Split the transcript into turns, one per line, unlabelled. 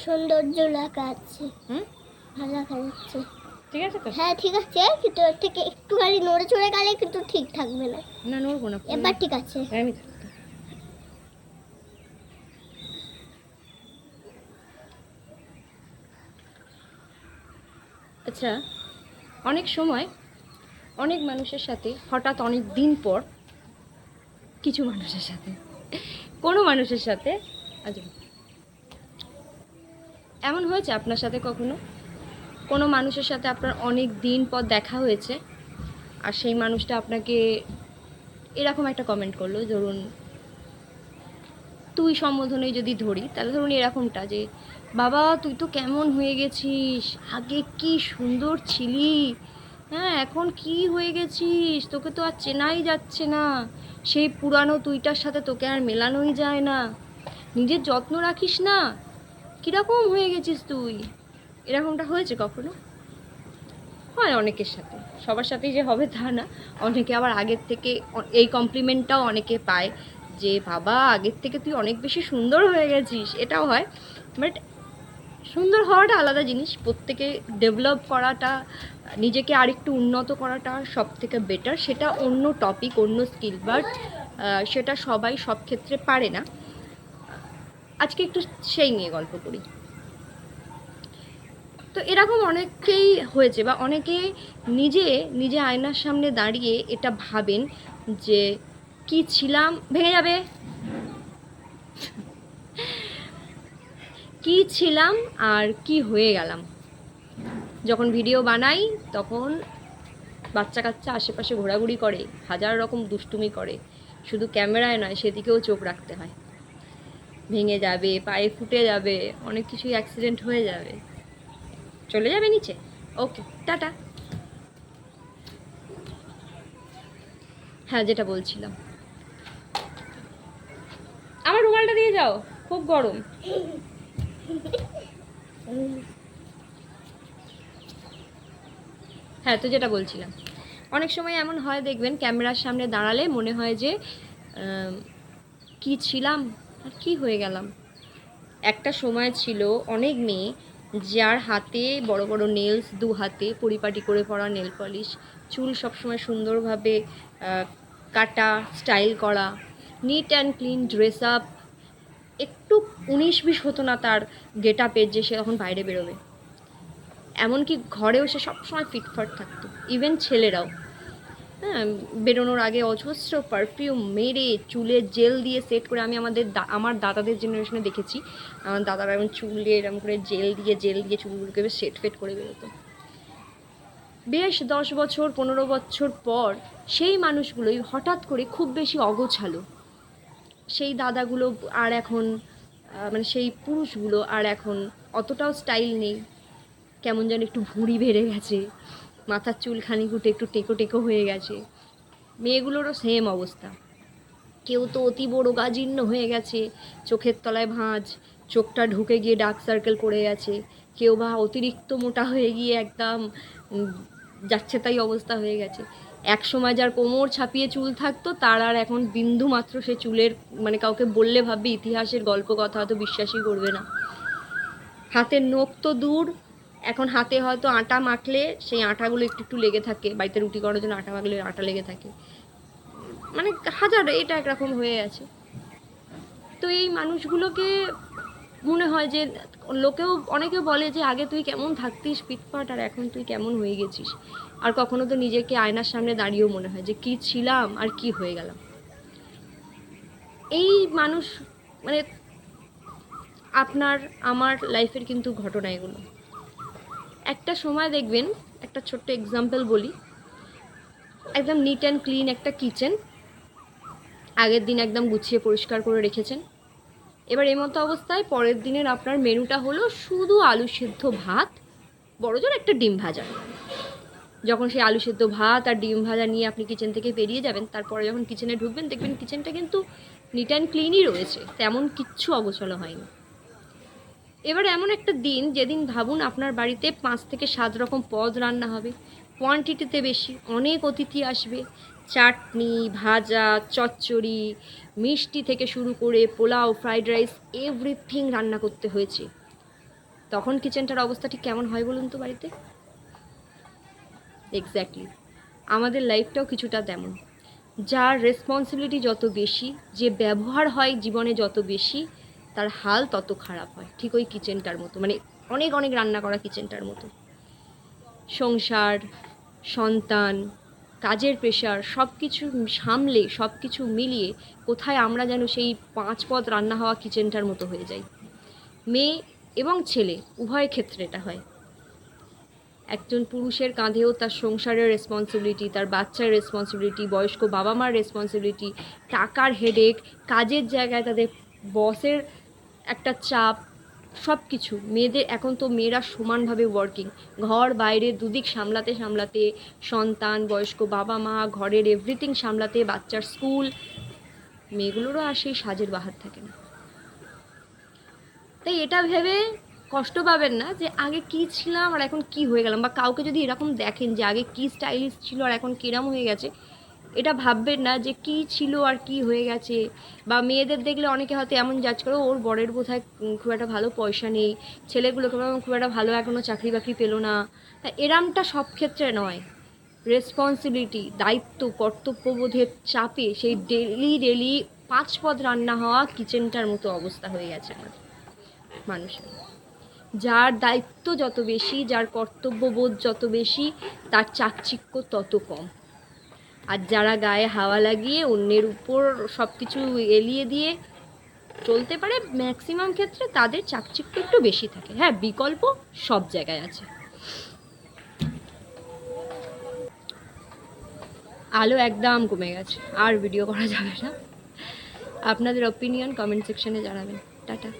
সৌন্দর্য লেখা আছে
হুম?
ভালো দেখা যাচ্ছে
ঠিক আছে তো?
হ্যাঁ ঠিক আছে কিন্তু এর থেকে একটুখানি নড়ে চড়ে গেলে কিন্তু ঠিক থাকবে না।
না নড়বো না
এবার ঠিক আছে।
আমি আচ্ছা অনেক সময় অনেক মানুষের সাথে হঠাৎ অনেক দিন পর কিছু মানুষের সাথে কোনো মানুষের সাথে আচ্ছা এমন হয়েছে আপনার সাথে কখনো? কোনো মানুষের সাথে আপনার অনেক দিন পর দেখা হয়েছে আর সেই মানুষটা আপনাকে এরকম একটা কমেন্ট করল, ধরুন, তুই সম্বোধনে যদি ধরি, তাহলে ধরুন এরকমটা যে, বাবা, তুই তো কেমন হয়ে গেছিস? আগে কি সুন্দর ছিলি? হ্যাঁ এখন কি হয়ে গেছিস? তোকে তো আর চেনাই যাচ্ছে না। সেই পুরানো তুইটার সাথে তোকে আর মেলানোই যায় না। নিজের যত্ন রাখিস না। কীরকম হয়ে গেছিস তুই? এরকমটা হয়েছে কখনো? হয় অনেকের সাথে। সবার সাথেই যে হবে তা না। অনেকে আবার আগের থেকে এই কমপ্লিমেন্টটাও অনেকে পায় যে, বাবা, আগের থেকে তুই অনেক বেশি সুন্দর হয়ে গেছিস। এটাও হয়। বাট সুন্দর হওয়াটা আলাদা জিনিস। প্রত্যেকে ডেভেলপ করাটা, নিজেকে আরেকটু উন্নত করাটা সব থেকে বেটার সেটা অন্য টপিক অন্য স্কিল বাট সেটা সবাই সব ক্ষেত্রে পারে না। আজকে একটু সেই নিয়ে গল্প করি। তো এরকম অনেকেই হয়েছে বা অনেকে নিজে নিজে আয়নার সামনে দাঁড়িয়ে এটা ভাবেন যে, কি ছিলাম? ভেঙে যাবে? কি ছিলাম আর কি হয়ে গেলাম? যখন ভিডিও বানাই, তখন বাচ্চা কাচ্চা আশেপাশে ঘোরাঘুরি করে, হাজার রকম দুষ্টুমি করে। শুধু ক্যামেরায় নয়, সেদিকেও চোখ রাখতে হয়। ভেঙে যাবে, পায়ে ফুটে যাবে, অনেক কিছুই অ্যাক্সিডেন্ট হয়ে যাবে। চলে যাবে নিচে। Okay tata. হ্যাঁ যেটা বলছিলাম। আমার রুমালটা দিয়ে যাও, খুব গরম। হ্যাঁ তো যেটা বলছিলাম। অনেক সময় এমন হয়, দেখবেন, ক্যামেরার সামনে দাঁড়ালে মনে হয় যে কি ছিলাম? আর কি হয়ে গেলাম? একটা সময় ছিল অনেক মেয়ে যার হাতে বড় বড় নেলস দু হাতে পরিপাটি করে পরা নেল পলিশ চুল সবসময় সুন্দরভাবে কাটা স্টাইল করা neat and clean dress up একটু উনিশ বিশ হতো না তার গেট আপের যে সে তখন বাইরে বেরোবে। এমনকি ঘরেও সে সবসময় ফিটফাট থাকতো ইভেন ছেলেরাও। হ্যাঁ বেরোনোর আগে অজস্র পারফিউম মেরে চুলে জেল দিয়ে সেট করে আমি আমাদের আমার দাদাদের জেনারেশনে দেখেছি। আমার দাদারা এমন চুলে এরকম করে জেল দিয়ে জেল দিয়ে চুলগুলোকে বেশ সেট ফেট করে বেরোতো। বেশ দশ বছর, পনেরো বছর পর সেই মানুষগুলোই হঠাৎ করে খুব বেশি অগোছালো। সেই দাদাগুলো আর এখন মানে সেই পুরুষগুলো আর এখন অতটাও স্টাইল নেই। কেমন যেন একটু ভুঁড়ি বেড়ে গেছে। মাথার চুল খানিকুটে একটু টেকো টেকো হয়ে গেছে। মেয়েগুলোরও সেম অবস্থা। কেউ তো অতি বড় গাজীর্ণ হয়ে গেছে, চোখের তলায় ভাঁজ, চোখটা ঢুকে গিয়ে ডার্ক সার্কেল করে গেছে কেউ বা অতিরিক্ত মোটা হয়ে গিয়ে একদম যাচ্ছে তাই অবস্থা হয়ে গেছে। এক সময় যার কোমর ছাপিয়ে চুল থাকতো, তার আর এখন বিন্দু মাত্র সে চুলের মানে কাউকে বললে ভাববে ইতিহাসের গল্প কথা হয়তো বিশ্বাসই করবে না। হাতের নখ তো দূর এখন হাতে হয়তো আটা মাখলে সেই আটাগুলো একটু একটু লেগে থাকে, বাড়িতে রুটি করার জন্য আটা মাখলে আটা লেগে থাকে। মানে হাজার, এটা একরকম হয়ে আছে। তো এই মানুষগুলোকে মনে হয় যে, লোকেও অনেকে বলে যে, আগে তুই কেমন থাকতিস পিটপাট, আর এখন তুই কেমন হয়ে গেছিস? আর কখনো তো নিজেকে আয়নার সামনে দাঁড়িয়েও মনে হয় যে, কি ছিলাম আর কি হয়ে গেলাম? এই মানুষ মানে আপনার, আমার লাইফের কিন্তু ঘটনা এগুলো। একটা সময় দেখবেন, একটা ছোট্ট এক্সাম্পল বলি। একদম নিট অ্যান্ড ক্লিন একটা কিচেন আগের দিন একদম গুছিয়ে পরিষ্কার করে রেখেছেন। এবার এমতো অবস্থায় পরের দিনের আপনার মেনুটা হলো শুধু আলু সেদ্ধ ভাত বড়জোর একটা ডিম ভাজা। যখন সেই আলু সেদ্ধ ভাত আর ডিম ভাজা নিয়ে আপনি কিচেন থেকে বেরিয়ে যাবেন, তারপরে যখন কিচেনে ঢুকবেন, দেখবেন কিচেনটা কিন্তু নিট অ্যান্ড ক্লিনই রয়েছে। তেমন কিচ্ছু অগোছালো হয়নি। এবার এমন একটা দিন যেদিন ভাবুন আপনার বাড়িতে পাঁচ থেকে সাত রকম পদ রান্না হবে। কোয়ান্টিটিতে বেশি, অনেক অতিথি আসবে। চাটনি, ভাজা, চচ্চড়ি, মিষ্টি থেকে শুরু করে পোলাও ফ্রাইড রাইস এভরিথিং রান্না করতে হয়েছে। তখন কিচেনটার অবস্থা ঠিক কেমন হয় বলুন তো বাড়িতে? এক্স্যাক্টলি আমাদের লাইফটাও কিছুটা তেমন। যার রেসপন্সিবিলিটি যত বেশি, যে ব্যবহার হয় জীবনে যত বেশি তার হাল তত খারাপ হয়, ঠিক ওই কিচেনটার মতো। মানে অনেক অনেক রান্না করা কিচেনটার মতো। সংসার, সন্তান, কাজের প্রেশার সব কিছু সামলে সব কিছু মিলিয়ে কোথায় আমরা যেন সেই পাঁচ পদ রান্না হওয়া কিচেনটার মতো হয়ে যাই। মেয়ে এবং ছেলে, উভয় ক্ষেত্রে এটা হয়। একজন পুরুষের কাঁধেও তার সংসারের রেসপন্সিবিলিটি তার বাচ্চার রেসপন্সিবিলিটি বয়স্ক বাবা মার রেসপন্সিবিলিটি টাকার হেডেক কাজের জায়গায় তাদের বসের একটা চাপ সব কিছু মেয়েদের এখন তো মেয়েরা সমানভাবে ওয়ার্কিং ঘর, বাইরে, দুদিক সামলাতে সামলাতে সন্তান, বয়স্ক বাবা মা, ঘরের এভরিথিং সামলাতে বাচ্চার স্কুল মেয়েগুলোরও আর সেই সাজের বাহার থাকে না। তাই এটা ভেবে কষ্ট পাবেন না যে আগে কি ছিলাম আর এখন কি হয়ে গেলাম। বা কাউকে যদি এরকম দেখেন যে আগে কী স্টাইলিশ ছিল আর এখন কিরম হয়ে গেছে এটা ভাববেন না যে কি ছিল আর কি হয়ে গেছে। বা মেয়েদের দেখলে অনেকে হয়তো এমন জাজ করে, ওর বরের বোধহয় খুব একটা ভালো পয়সা নেই, ছেলেগুলোকে খুব একটা ভালো এখনও চাকরি বাকরি পেল না। তা এরামটা সব ক্ষেত্রে নয়। রেসপন্সিবিলিটি দায়িত্ব, কর্তব্যবোধের চাপে সেই ডেলি ডেলি পাঁচ পদ রান্না হওয়া কিচেনটার মতো অবস্থা হয়ে গেছে আমাদের মানুষের। যার দায়িত্ব যত বেশি, যার কর্তব্যবোধ যত বেশি, তার চাকচিক্য তত কম। আর যারা গায়ে হাওয়া লাগিয়ে অন্যের উপর সব কিছু এলিয়ে দিয়ে চলতে পারে ম্যাক্সিমাম ক্ষেত্রে তাদের চাকচিক্য একটু বেশি থাকে। হ্যাঁ বিকল্প সব জায়গায় আছে। আলো একদম কমে গেছে, আর ভিডিও করা যাবে না। আপনাদের অপিনিয়ন কমেন্ট সেকশনে জানাবেন। টাটা।